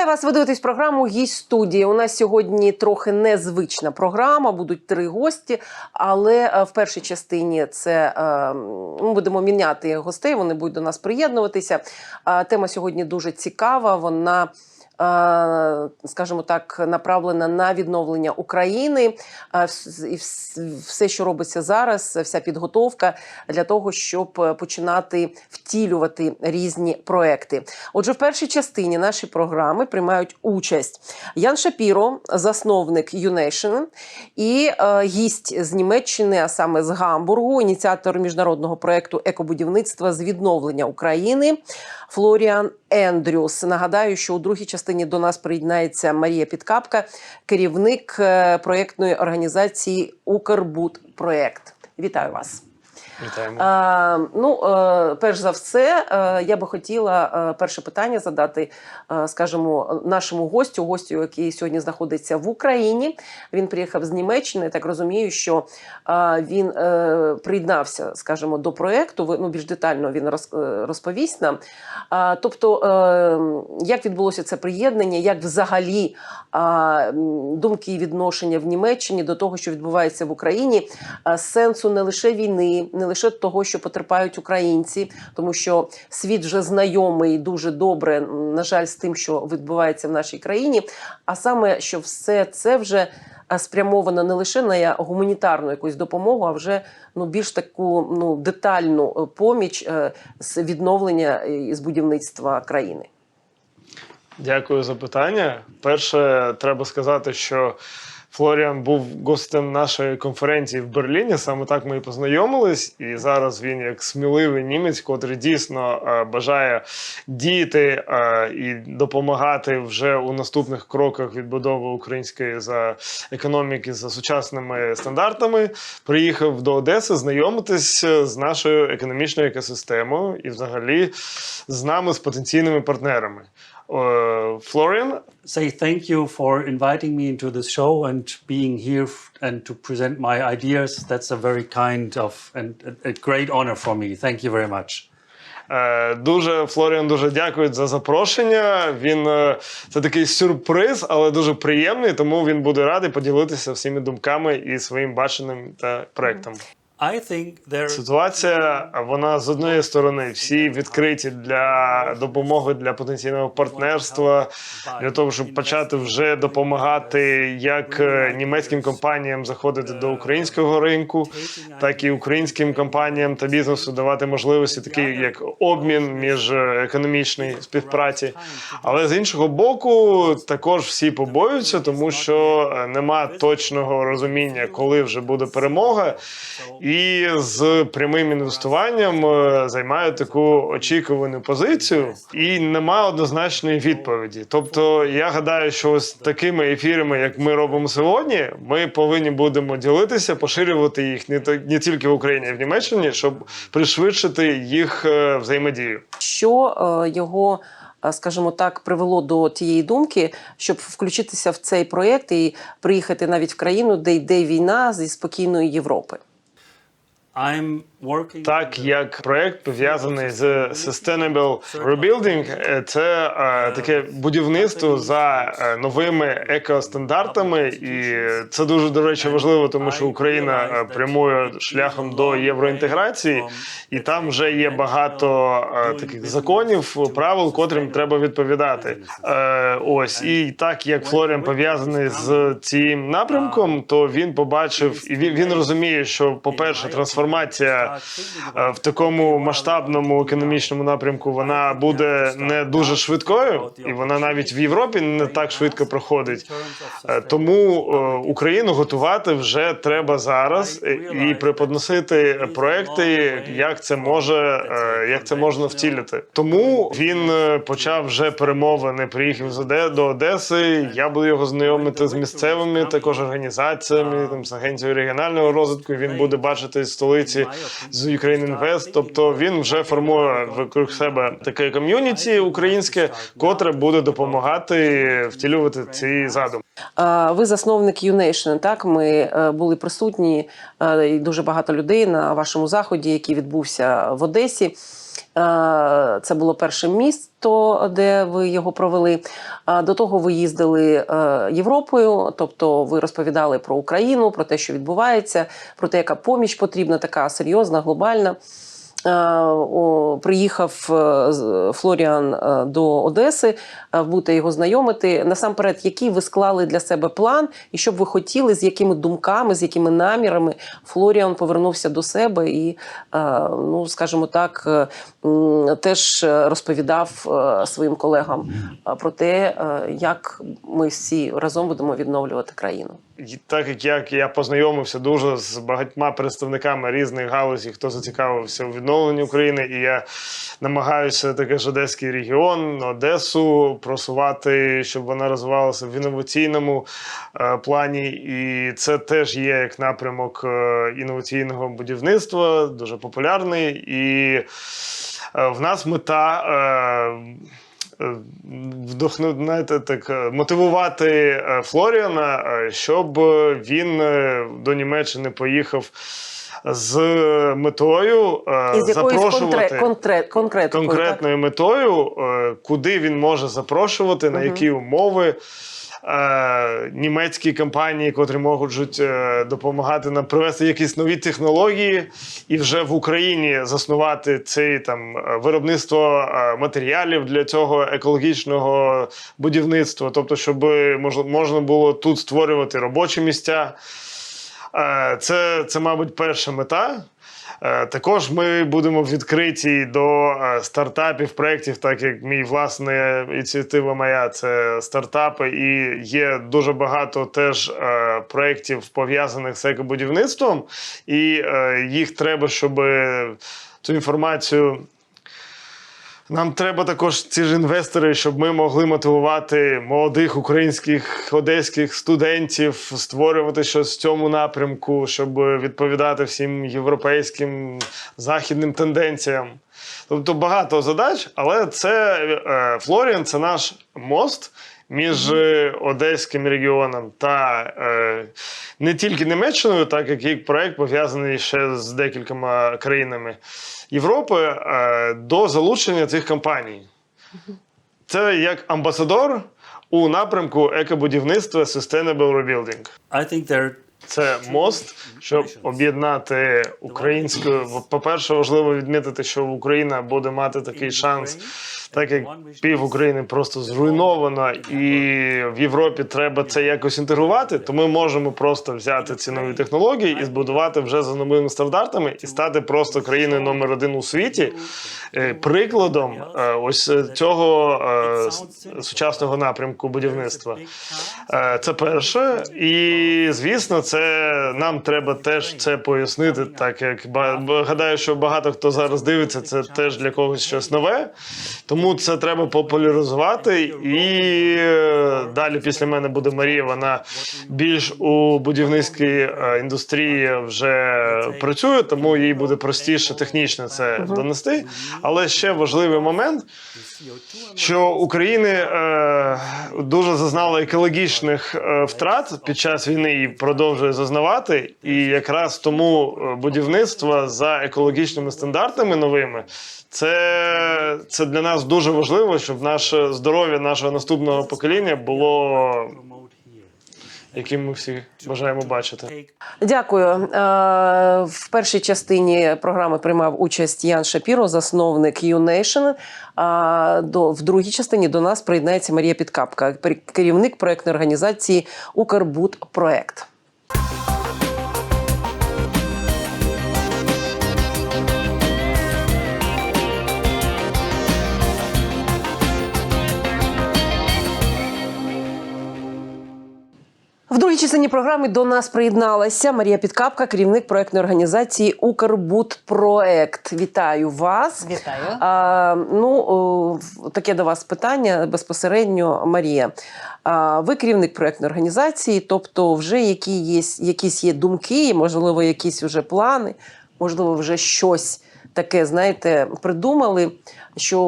Вітаю вас. Ви дивитесь програму «Гість студії. У нас сьогодні трохи незвична програма. Будуть три гості, але е, в першій частині це е, ми будемо міняти гостей. Вони будуть до нас приєднуватися. Тема сьогодні дуже цікава. Вона скажімо так, направлена на відновлення України і все, що робиться зараз, вся підготовка для того, щоб е, починати втілювати різні проекти. Отже, в першій частині нашої програми приймають участь Ян Шапіро, засновник UNation, і е, гість з Німеччини, а саме з Гамбургу, ініціатор міжнародного проекту екобудівництва з відновлення України. Флоріан Ендрюс. Нагадаю, що у другій частині до нас приєднається Марія Підкапка, керівник е, проєктної організації Укрбудпроєкт. Вітаю вас. Вітаємо. Е, ну, е, перш за все, е, я би хотіла перше питання задати, скажімо, нашому гостю, гостю, який сьогодні знаходиться в Україні. Він приїхав з Німеччини. Так розумію, що він приєднався, скажімо, до проекту. Ну, більш детально він роз- розповість нам. Тобто, як відбулося це приєднання, як взагалі думки і відношення в Німеччині до того, що відбувається в Україні, сенсу не лише війни, не лише того, що потерпають українці, тому що світ вже знайомий дуже добре, на жаль, з тим, що відбувається в нашій країні, а саме, що все це вже спрямовано не лише на гуманітарну якусь допомогу, а вже ну більш таку ну детальну е, поміч е, з відновлення е, і з будівництва країни. Дякую за питання. Перше, треба сказати, що Флоріан був гостем нашої конференції в Берліні. Саме так ми і познайомились. І зараз він, як сміливий німець, котрий дійсно е, бажає діяти е, і допомагати вже у наступних кроках відбудови української за економіки за сучасними стандартами. Приїхав до Одеси знайомитись з нашою економічною екосистемою і, взагалі, з нами, з потенційними партнерами. Е, Флоріан, say thank you for inviting me into this show and being here f- and to present my ideas. That's a very kind of and a, a great honor for me. Thank you very much. Е, Дуже Флоріан дуже дякують за запрошення. Він е, це такий сюрприз, але дуже приємний. Тому він буде радий поділитися всіми думками і своїм баченням та проектом. Ситуація вона з однієї сторони всі відкриті для допомоги для потенційного партнерства, для того, щоб почати вже допомагати як е, німецьким компаніям заходити до українського ринку, так і українським компаніям та бізнесу давати можливості, такі як обмін між е, економічної співпраці. Але з іншого боку, також всі побоюються, тому що е, нема точного розуміння, коли вже буде перемога. З прямим інвестуванням е, займають таку очікувану позицію, і нема однозначної відповіді. Тобто, я гадаю, що ось такими ефірами, як ми робимо сьогодні, ми повинні будемо ділитися, поширювати їх не не тільки в Україні, а й в Німеччині, щоб пришвидшити їх е, взаємодію. Що е, його, е, скажімо так, привело до тієї думки, щоб включитися в цей проєкт і приїхати навіть в країну, де йде війна зі спокійної Європи? I'm Так як проект пов'язаний з Sustainable Rebuilding, е, це е, таке будівництво за е, новими екостандартами, і це дуже до речі важливо, тому що Україна прямує шляхом до євроінтеграції, і там вже є багато е, таких законів, правил, котрим треба відповідати. Е, Ось. І так як Флоріан пов'язаний з цим напрямком, то він побачив і він, він розуміє, що, по-перше, трансформація е, в такому масштабному економічному напрямку вона буде не дуже швидкою, і вона навіть в Європі не так швидко проходить. Е, Тому е, Україну готувати вже треба зараз е, і преподносити проекти, як це може, е, як це можна втілити. Тому він е, почав вже перемовини. Приїхав з Оде- до Одеси. Я буду його знайомити з місцевими також організаціями, там з агенцією регіонального розвитку. Він буде бачити столиці з Ukraine Invest. Тобто він вже формує вокруг себе таке ком'юніті українське, котре буде допомагати втілювати ці задуми. Ви засновник юнейшн. так? Ми е, були присутні е, і дуже багато людей на вашому заході, який відбувся в Одесі. Е, Е, Це було перше місто, де ви його провели. А До того ви їздили е, Європою, тобто ви розповідали про Україну, про те, що відбувається, про те, яка поміч потрібна, така серйозна, глобальна. Е, Приїхав е, Флоріан е, до Одеси, будете його знайомити. Насамперед, який ви склали для себе план, і що б ви хотіли, з якими думками, з якими намірами Флоріан повернувся до себе і, ну скажімо так, теж розповідав своїм колегам про те, як ми всі разом будемо відновлювати країну. Так як я, я познайомився дуже з багатьма представниками різних галузей, хто зацікавився у відновленні України, і я намагаюся таке ж Одеський регіон, Одесу просувати, щоб вона розвивалася в інноваційному е, плані. І це теж є як напрямок е, інноваційного будівництва, дуже популярний. І е, в нас мета. Е, е, вдохну, знаєте, так, е, мотивувати е, Флоріана, щоб він до Німеччини поїхав з метою І з запрошувати конкре- конкре- конкретною так? метою, куди він може запрошувати, на Мгм. які умови. Е, Німецькі компанії, котрі можуть е, допомагати нам привести якісь нові технології, і вже в Україні заснувати цей там е, виробництво е, матеріалів для цього екологічного будівництва, тобто, щоб мож- можна було тут створювати робочі місця. Це, це, мабуть, перша мета. Е, Також ми будемо відкриті до е, стартапів, проєктів, так як мій власне ініціатива моя це стартапи, і є дуже багато теж е, проєктів пов'язаних з екобудівництвом, і їх треба, щоб цю інформацію. Нам треба також ці ж інвестори, щоб ми могли мотивувати молодих українських одеських студентів створювати щось в цьому напрямку, щоб відповідати всім європейським західним тенденціям. Тобто багато задач, але це е, Флоріан це наш мост. Між е, Одеським регіоном та е, не тільки Німеччиною, так як і проект пов'язаний ще з декількома країнами Європи е, до залучення цих компаній. Це як амбасадор у напрямку екобудівництва Sustainable Rebuilding. I think there Це мост, щоб об'єднати українську. По-перше, важливо відмітити, що Україна буде мати такий шанс, так як пів України просто зруйновано, і в Європі треба це якось інтегрувати. То ми можемо просто взяти ці нові технології і збудувати вже за новими стандартами і стати просто країною номер один у світі. Е, Прикладом е, ось цього е, сучасного напрямку будівництва. Це перше, і звісно, це нам треба теж це пояснити, так як гадаю, що багато хто зараз дивиться, це теж для когось щось нове. Тому це треба популяризувати. І е, далі після мене буде Марія. Вона більш у будівницькій е, індустрії вже працює, тому їй буде простіше технічно це донести. Але ще важливий момент що України е, дуже зазнала екологічних втрат під час війни і продовжує зазнавати. І якраз тому е, будівництво за екологічними стандартами новими. Це, це для нас дуже важливо, щоб наше здоров'я нашого наступного покоління було яким ми всі бажаємо бачити. Дякую. Е, В першій частині програми приймав участь Ян Шапіро, засновник YouNation. А до в другій частині до нас приєднається Марія Підкапка, керівник проектної організації Укрбудпроект. В частині програми до нас приєдналася Марія Підкапка, керівник проектної організації Укрбудпроект. Вітаю вас. Вітаю. А, ну, таке до вас питання безпосередньо, Марія. А, ви керівник проектної організації, тобто, вже які є, якісь є думки, можливо, якісь вже плани, можливо, вже щось таке, знаєте, придумали, що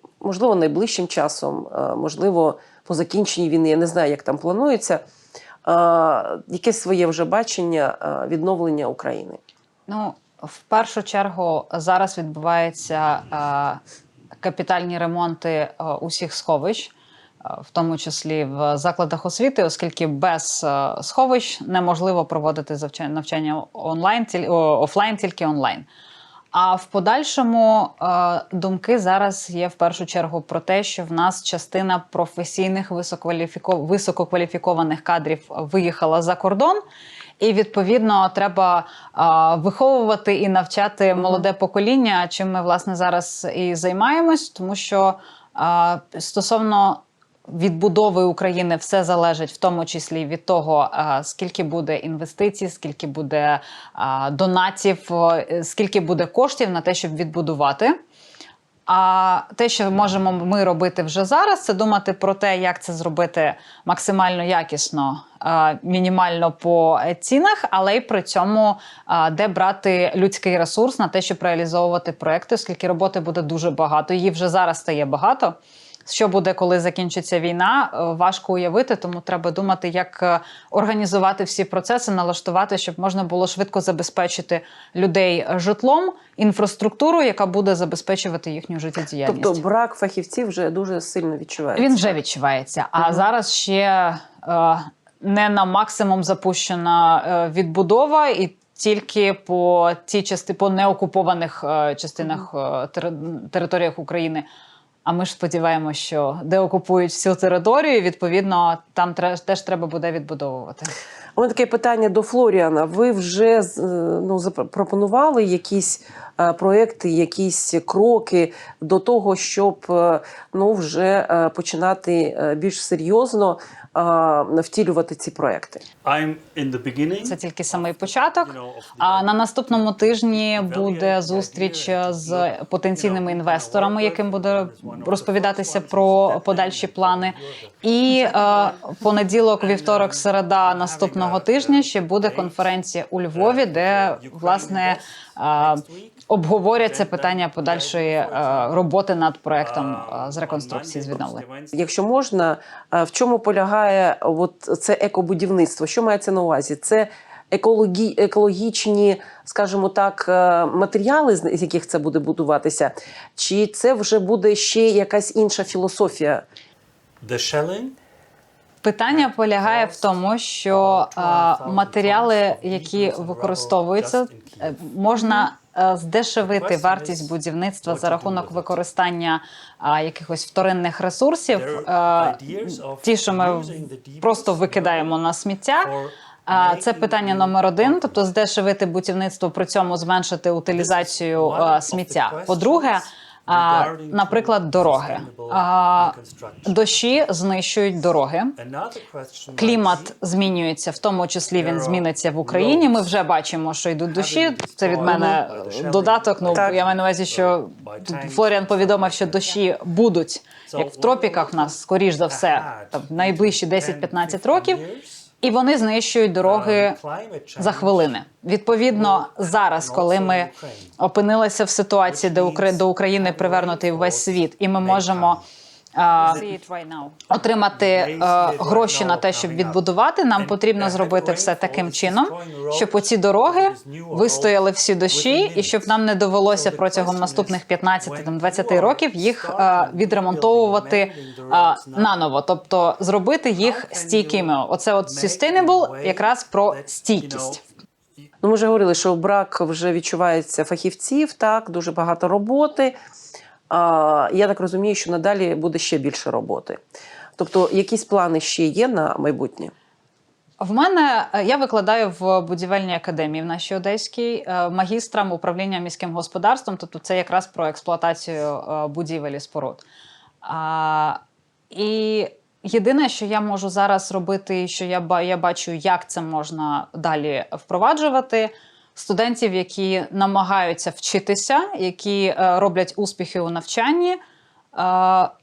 е, можливо найближчим часом, е, можливо, по закінченні війни, я не знаю, як там планується. Е, Якесь своє вже бачення е, відновлення України. Ну, В першу чергу зараз відбуваються е, капітальні ремонти усіх сховищ, в тому числі в закладах освіти, оскільки без сховищ неможливо проводити навчання онлайн, офлайн, тільки онлайн. А в подальшому е, думки зараз є в першу чергу про те, що в нас частина професійних висококваліфіко- висококваліфікованих кадрів виїхала за кордон. І відповідно треба а, виховувати і навчати молоде покоління, чим ми власне зараз і займаємось, тому що а, стосовно відбудови України все залежить в тому числі від того, скільки буде інвестицій, скільки буде донатів, скільки буде коштів на те, щоб відбудувати. А те, що можемо ми робити вже зараз, це думати про те, як це зробити максимально якісно, мінімально по цінах, але й при цьому де брати людський ресурс на те, щоб реалізовувати проекти, оскільки роботи буде дуже багато. Її вже зараз стає багато. Що буде, коли закінчиться війна, е, важко уявити, тому треба думати, як е, організувати всі процеси, налаштувати, щоб можна було швидко забезпечити людей житлом, інфраструктуру, яка буде забезпечувати їхню життєдіяльність. Тобто брак фахівців вже дуже сильно відчувається. Він вже відчувається. А зараз ще е, не на максимум запущена е, відбудова і. Тільки по ті части по неокупованих е, частинах е, тери- територіях України. А ми ж сподіваємося, що де окупують всю територію, відповідно, там теж треба буде відбудовувати. У мене таке питання до Флоріана. Ви вже е, ну, запропонували якісь е, проекти, якісь кроки до того, щоб е, ну, вже починати більш серйозно втілювати ці проекти? I'm in the beginning. Це тільки самий початок. А на наступному тижні буде зустріч з потенційними інвесторами, яким буде розповідатися про подальші плани. І е, понеділок, вівторок, середа наступного тижня ще буде конференція у Львові, де власне обговорять це питання подальшої е, роботи над проектом е, з реконструкції з відновлення. Якщо можна, в чому полягає от це екобудівництво? Що мається на увазі? Це екологі, екологічні, скажімо так, е, матеріали, з яких це буде будуватися, чи це вже буде ще якась інша філософія? The Питання полягає в тому, що е, матеріали, які використовуються, е, можна здешевити вартість будівництва за рахунок використання е, якихось вторинних ресурсів, е, ті, що ми просто викидаємо на сміття. А це питання номер один, тобто здешевити будівництво, при цьому зменшити утилізацію е, сміття. По-друге, а, наприклад, дороги. А, дощі знищують дороги. Клімат змінюється, в тому числі він зміниться в Україні. Ми вже бачимо, що йдуть дощі. Це від мене додаток. Ну Так. я маю на увазі, що тут Флоріан повідомив, що дощі будуть як в тропіках. В нас скоріш за все там найближчі 10-15 років, і вони знищують дороги за хвилини. Відповідно, зараз, коли ми опинилися в ситуації, де до України привернутий весь світ, і ми можемо. Отримати е, гроші на те, щоб відбудувати, нам потрібно зробити все таким чином, щоб оці дороги вистояли всі дощі, і щоб нам не довелося протягом наступних 15-20 років їх е, відремонтовувати е, наново, тобто зробити їх стійкими. Оце от sustainable якраз про стійкість. Ну, ми вже говорили, що брак вже відчувається фахівців, так, дуже багато роботи. Я так розумію, що надалі буде ще більше роботи. Тобто, якісь плани ще є на майбутнє? В мене е, я викладаю в будівельній академії в нашій одеській е, магістрам управління міським господарством. Тобто, це якраз про експлуатацію е, будівель і споруд. І єдине, що я можу зараз робити, що я бачу, як це можна далі впроваджувати. Студентів, які намагаються вчитися, які е, роблять успіхи у навчанні, е,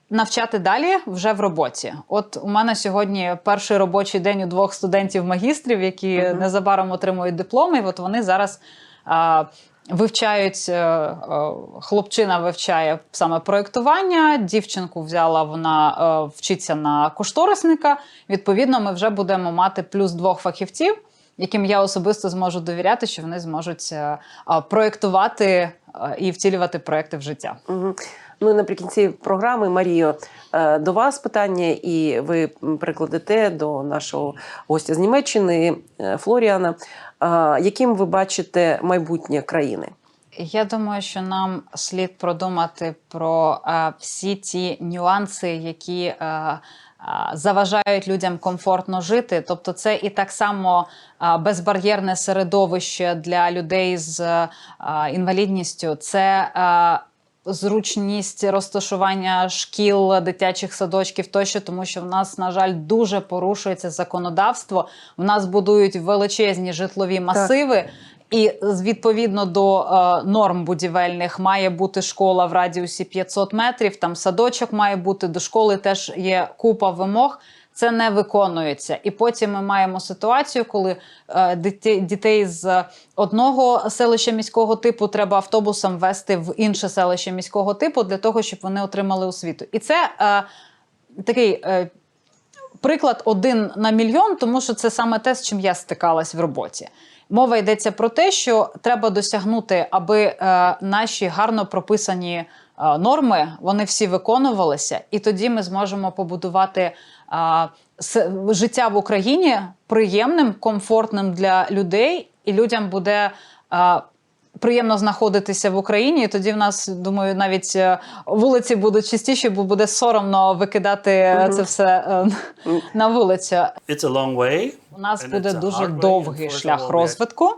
навчати далі вже в роботі. От у мене сьогодні перший робочий день у двох студентів-магістрів, які незабаром отримують дипломи. От вони зараз вивчають, е, е, хлопчина вивчає саме проєктування, дівчинку взяла, вона вчиться на кошторисника. Відповідно, ми вже будемо мати плюс двох фахівців. Яким я особисто зможу довіряти, що вони зможуть е, проєктувати е, і втілювати проекти в життя. Мгм. Ну і наприкінці програми, Маріо, е, до вас питання, і ви прикладете до нашого гостя з Німеччини Флоріана. Яким ви бачите майбутнє країни? Я думаю, що нам слід продумати про всі ті нюанси, які заважають людям комфортно жити. Тобто, це і так само безбар'єрне середовище для людей з інвалідністю. Це Зручність розташування шкіл, дитячих садочків тощо, тому що в нас, на жаль, дуже порушується законодавство. В нас будують величезні житлові масиви, і відповідно до е, норм будівельних має бути школа в радіусі 500 метрів. Там садочок має бути до школи. Теж є купа вимог. Це не виконується, і потім ми маємо ситуацію, коли е, дітей, з одного селища міського типу треба автобусом вести в інше селище міського типу для того, щоб вони отримали освіту. І це е, такий е, приклад один на мільйон, тому що це саме те, з чим я стикалась в роботі. Мова йдеться про те, що треба досягнути, аби е, наші гарно прописані е, норми вони всі виконувалися, і тоді ми зможемо побудувати е, життя в Україні приємним, комфортним для людей, і людям буде. е, Приємно знаходитися в Україні, і тоді в нас думаю, навіть е, вулиці будуть чистіші, бо буде соромно викидати е, це все е, на вулицю. It's a long way. У нас and буде дуже довгий шлях розвитку,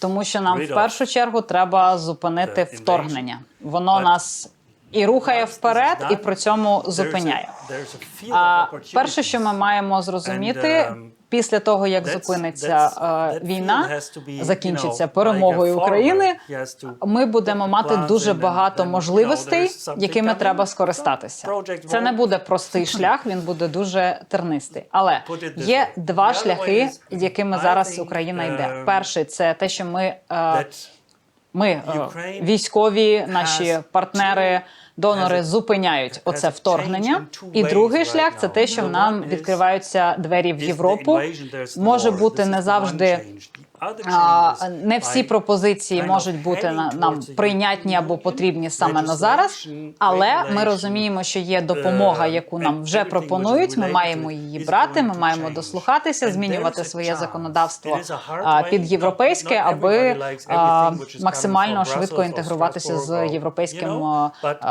тому що нам в першу чергу треба зупинити вторгнення. Воно But нас і рухає вперед, і при цьому зупиняє. А перше, що ми маємо зрозуміти um, після того, як That's- зупиниться that's- е, війна, закінчиться know, перемогою України. Ми будемо мати дуже багато you know, можливостей, якими треба скористатися. Це не буде простий шлях, він буде дуже тернистий. Але є два шляхи, якими зараз Україна йде. um, Перший це те, що ми. е, Ми е, військові, наші партнери, донори зупиняють оце вторгнення. І другий шлях це те, що нам відкриваються двері в Європу. Може бути не завжди. А, не всі пропозиції можуть бути нам прийнятні або потрібні саме на зараз. Але ми розуміємо, що є допомога, яку нам вже пропонують. Ми маємо її брати. Ми маємо дослухатися, змінювати своє законодавство під європейське, аби максимально швидко інтегруватися з європейським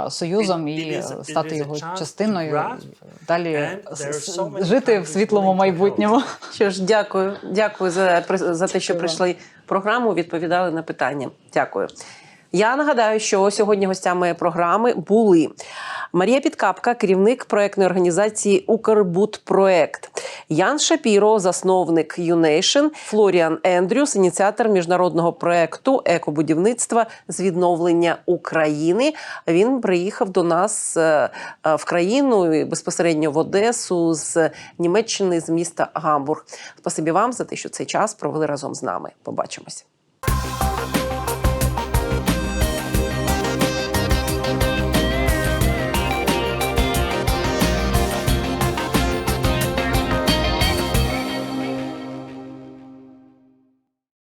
союзом і стати його частиною далі жити в світлому майбутньому. Що ж, дякую, дякую за, за те, що. Прийшли програму, відповідали на питання. Дякую. Я нагадаю, що сьогодні гостями програми були Марія Підкапка, керівник проектної організації Укрбудпроект, Ян Шапіро, засновник UNation, Флоріан Ендрюс, ініціатор міжнародного проекту екобудівництва з відновлення України. Він приїхав до нас е, е, в країну безпосередньо в Одесу з Німеччини, з міста Гамбург. Спасибі вам за те, що цей час провели разом з нами. Побачимось.